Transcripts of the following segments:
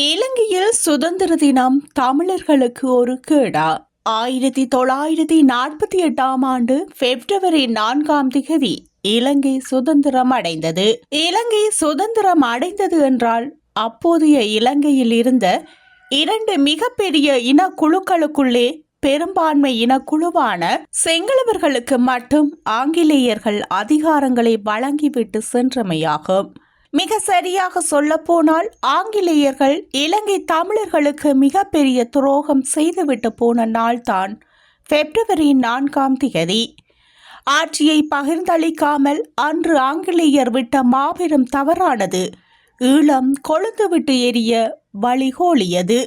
இலங்கையில் சுதந்திர தினம் தமிழர்களுக்கு ஒரு கேடா. ஆயிரத்தி தொள்ளாயிரத்தி நாற்பத்தி எட்டாம் ஆண்டு பிப்ரவரி நான்காம் திகதி இலங்கை சுதந்திரம் அடைந்தது. இலங்கை சுதந்திரம் அடைந்தது என்றால் அப்போதைய இலங்கையில் இருந்த இரண்டு மிகப்பெரிய இனக்குழுக்களுக்குள்ளே பெரும்பான்மை இனக்குழுவான செங்களவர்களுக்கு மட்டும் ஆங்கிலேயர்கள் அதிகாரங்களை வழங்கிவிட்டு சென்றமையாகும். மிக சரியாக சொல்லப்போனால் ஆங்கிலேயர்கள் இலங்கை தமிழர்களுக்கு மிகப்பெரிய துரோகம் செய்துவிட்டு போன நாள்தான் பிப்ரவரி நான்காம் திகதி ஆட்சியை பகிர்ந்தளிக்காமல் அன்று ஆங்கிலேயர் விட்ட மாபெரும் தவறானது ஈழம் கொழுந்துவிட்டு எரிய வழிகோலியது.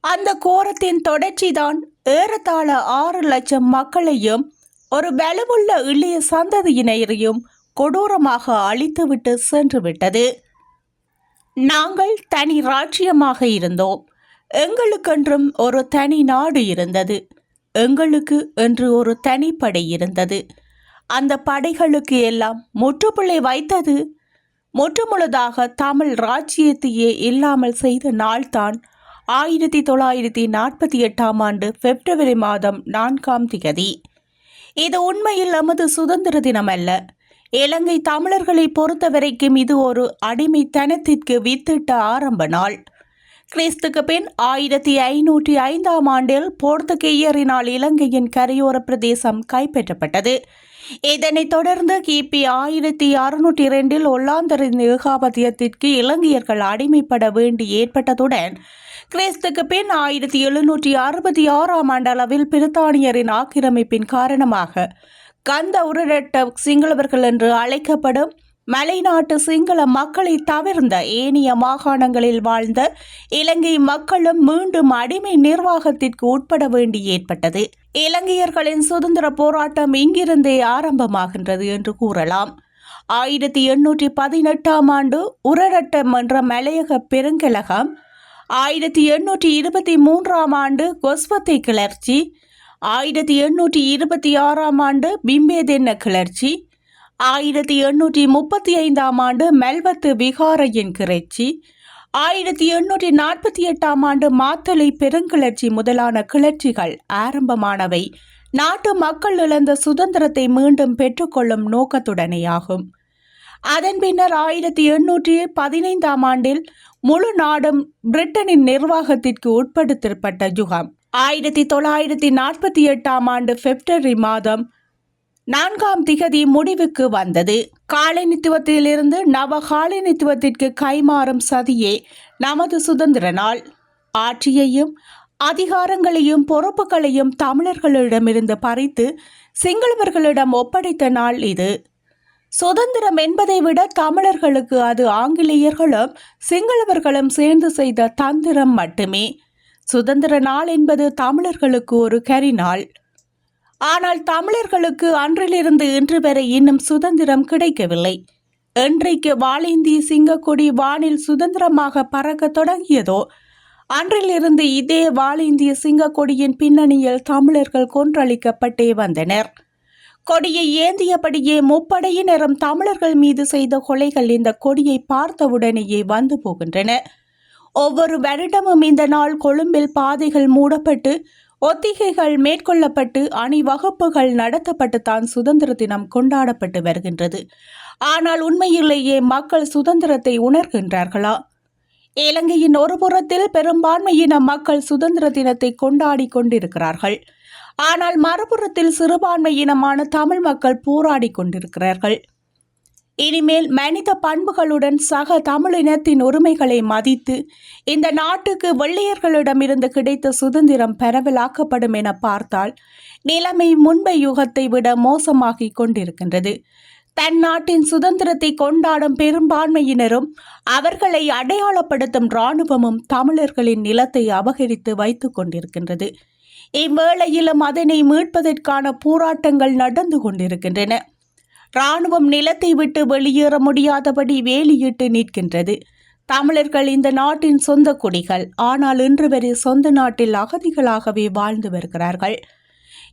அந்த கோரத்தின் தொடர்ச்சிதான் ஏறத்தாழ ஆறு லட்சம் மக்களையும் ஒரு வலுவுள்ள இளைய சந்ததியினரையும் கொடூரமாக அழித்துவிட்டு சென்று விட்டது நாங்கள் தனி ராஜ்யமாக இருந்தோம். எங்களுக்கென்றும் ஒரு தனி நாடு இருந்தது. எங்களுக்கு என்று ஒரு தனிப்படை இருந்தது. அந்த படைகளுக்கு எல்லாம் முற்றுப்புள்ளை வைத்தது. முற்றுமுழுதாக தமிழ் ராஜ்யத்தையே இல்லாமல் செய்த நாள்தான் ஆயிரத்தி தொள்ளாயிரத்தி நாற்பத்தி எட்டாம் ஆண்டு பிப்ரவரி மாதம் நான்காம் திகதி இது உண்மையில் நமது சுதந்திர தினம் அல்ல இலங்கை தமிழர்களை பொறுத்தவரைக்கும் இது ஒரு அடிமைத்தனத்திற்கு வித்திட்ட ஆரம்ப நாள். கிறிஸ்துக்கு பின் ஆயிரத்தி ஐநூற்றி ஐந்தாம் ஆண்டில் போர்த்துகேயரினால் இலங்கையின் கரையோர பிரதேசம் கைப்பற்றப்பட்டது. இதனைத் தொடர்ந்து கிபி ஆயிரத்தி அறுநூற்றி இரண்டில் ஒல்லாந்தரின் ஏகாபத்தியத்திற்கு இலங்கையர்கள் அடிமைப்பட வேண்டி ஏற்பட்டதுடன் கிறிஸ்துக்கு பின் ஆயிரத்தி எழுநூற்றி அறுபத்தி ஆறாம் ஆண்டளவில் பிரித்தானியரின் ஆக்கிரமிப்பின் காரணமாக கந்த உருரட்ட சிங்களவர்கள் என்று அழைக்கப்படும் மலைநாட்டு சிங்கள மக்களை தவிர்ந்த ஏனைய மாகாணங்களில் வாழ்ந்த இலங்கை மக்களும் மீண்டும் அடிமை நிர்வாகத்திற்கு உட்பட வேண்டி ஏற்பட்டது. இலங்கையர்களின் சுதந்திர போராட்டம் இங்கிருந்தே ஆரம்பமாகின்றது என்று கூறலாம். ஆயிரத்தி எண்ணூற்றி பதினெட்டாம் ஆண்டு உரரட்டம் என்ற மலையக பெருங்கலகம் ஆயிரத்தி எண்ணூற்றி இருபத்தி மூன்றாம் ஆண்டு கொஸ்வத்தை கிளர்ச்சி ஆயிரத்தி எண்ணூற்றி இருபத்தி ஆறாம் ஆண்டு பிம்பேதென்ன கிளர்ச்சி ஆயிரத்தி எண்ணூற்றி முப்பத்தி ஐந்தாம் ஆண்டு மெல்வத்து விகாரையின் கிளர்ச்சி ஆயிரத்தி எண்ணூற்றி நாற்பத்தி எட்டாம் ஆண்டு மாத்தளை பெருங்கிளர்ச்சி முதலான கிளர்ச்சிகள் ஆரம்பமானவை. நாட்டு மக்கள் இழந்த சுதந்திரத்தை மீண்டும் பெற்றுக்கொள்ளும் நோக்கத்துடனேயாகும். அதன் பின்னர் ஆயிரத்தி எண்ணூற்றி பதினைந்தாம் ஆண்டில் முழு நாடும் பிரிட்டனின் நிர்வாகத்திற்கு உட்படுத்தப்பட்ட யுகம். ஆயிரத்தி தொள்ளாயிரத்தி நாற்பத்தி எட்டாம் ஆண்டு பிப்ரவரி மாதம் நான்காம் திகதி முடிவுக்கு வந்தது. காலனித்துவத்திலிருந்து நவ காலனித்துவத்திற்கு கைமாறும் சதியே நமது சுதந்திர நாள். ஆட்சியையும் அதிகாரங்களையும் பொறுப்புகளையும் தமிழர்களிடமிருந்து பறித்து சிங்களவர்களிடம் ஒப்படைத்த நாள் இது. சுதந்திரம் என்பதை விட தமிழர்களுக்கு அது ஆங்கிலேயர்களும் சிங்களவர்களும் சேர்ந்து செய்த தந்திரம் மட்டுமே. சுதந்திர நாள் என்பது தமிழர்களுக்கு ஒரு கரிநாள் ஆனால் தமிழர்களுக்கு அன்றிலிருந்து இன்று வரை இன்னும் சுதந்திரம் கிடைக்கவில்லை. என்றைக்கு வாழேந்திய சிங்கக்கொடி வானில் சுதந்திரமாக பறக்க தொடங்கியதோ அன்றிலிருந்து இதே வாழிந்திய சிங்கக்கொடியின் பின்னணியில் தமிழர்கள் கொன்றளிக்கப்பட்டே வந்தனர். கொடியை ஏந்தியபடியே முப்படையினரும் தமிழர்கள் மீது செய்த கொலைகள் இந்த கொடியை பார்த்தவுடனேயே வந்து போகின்றன. ஒவ்வொரு வருடமும் இந்த நாள் கொழும்பில் பாதைகள் மூடப்பட்டு ஒத்திகைகள் மேற்கொள்ளப்பட்டு அணிவகுப்புகள் நடத்தப்பட்டு தான் சுதந்திர தினம் கொண்டாடப்பட்டு வருகின்றது. ஆனால் உண்மையிலேயே மக்கள் சுதந்திரத்தை உணர்கின்றார்களா? இலங்கையின் ஒரு புறத்தில் பெரும்பான்மையின மக்கள் சுதந்திர தினத்தை கொண்டாடி கொண்டிருக்கிறார்கள். ஆனால் மறுபுறத்தில் சிறுபான்மையினமான தமிழ் மக்கள் போராடி கொண்டிருக்கிறார்கள். இனிமேல் மனித பண்புகளுடன் சக தமிழினத்தின் உரிமைகளை மதித்து இந்த நாட்டுக்கு வெள்ளையர்களிடமிருந்து கிடைத்த சுதந்திரம் பரவலாக்கப்படும் என பார்த்தால் நிலைமை முன்பை யுகத்தை விட மோசமாகிக் கொண்டிருக்கின்றது. தன் நாட்டின் சுதந்திரத்தை கொண்டாடும் பெரும்பான்மையினரும் அவர்களை அடையாளப்படுத்தும் இராணுவமும் தமிழர்களின் நிலத்தை அபகரித்து வைத்துக் கொண்டிருக்கின்றது. இவ்வேளையிலும் அதனை மீட்பதற்கான போராட்டங்கள் நடந்து கொண்டிருக்கின்றன. இராணுவம் நிலத்தை விட்டு வெளியேற முடியாதபடி வேலியிட்டு நிற்கின்றது. தமிழர்கள் இந்த நாட்டின் சொந்த குடிகள். ஆனால் இன்று வரை சொந்த நாட்டில் அகதிகளாகவே வாழ்ந்து வருகிறார்கள்.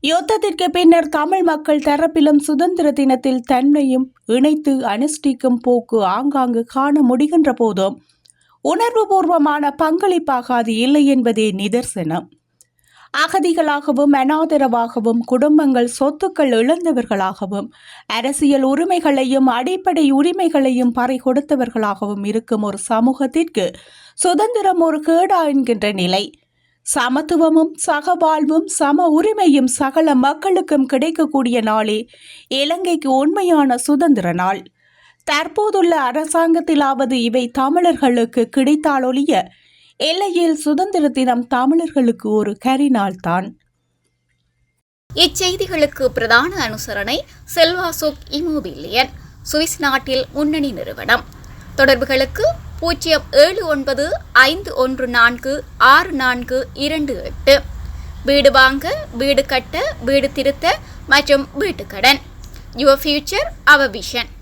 யுத்தத்திற்கு பின்னர் தமிழ் மக்கள் தரப்பிலும் சுதந்திர தினத்தில் தன்மையும் இணைத்து அனுஷ்டிக்கும் போக்கு ஆங்காங்கு காண முடிகின்ற போதும் உணர்வுபூர்வமான பங்களிப்பாக அது இல்லை என்பதே நிதர்சனம். அகதிகளாகவும் அனாதரவாகவும் குடும்பங்கள் சொத்துக்கள் இழந்தவர்களாகவும் அரசியல் உரிமைகளையும் அடிப்படை உரிமைகளையும் பறை கொடுத்தவர்களாகவும் இருக்கும் ஒரு சமூகத்திற்கு சுதந்திரம் ஒரு கேடா என்கின்ற நிலை. சமத்துவமும் சகவாழ்வும் சம உரிமையும் சகல மக்களுக்கும் கிடைக்கக்கூடிய நாளே இலங்கைக்கு உண்மையான சுதந்திர நாள். தற்போதுள்ள அரசாங்கத்திலாவது இவை தமிழர்களுக்கு கிடைத்தாலொழிய எல்லையில் சுதந்திர தினம் தமிழர்களுக்கு ஒரு கரிநாள் தான் இச்செய்திகளுக்கு பிரதான அனுசரணை செல்வாசோக் இமோபிலியன் சுவிஸ் நாட்டில் முன்னணி நிறுவனம். தொடர்புகளுக்கு பூஜ்ஜியம் ஏழு ஒன்பது ஐந்து ஒன்று நான்கு ஆறு நான்கு இரண்டு எட்டு. வீடு வாங்க வீடு கட்ட வீடு திருத்த மற்றும் வீட்டுக்கடன். Your future our vision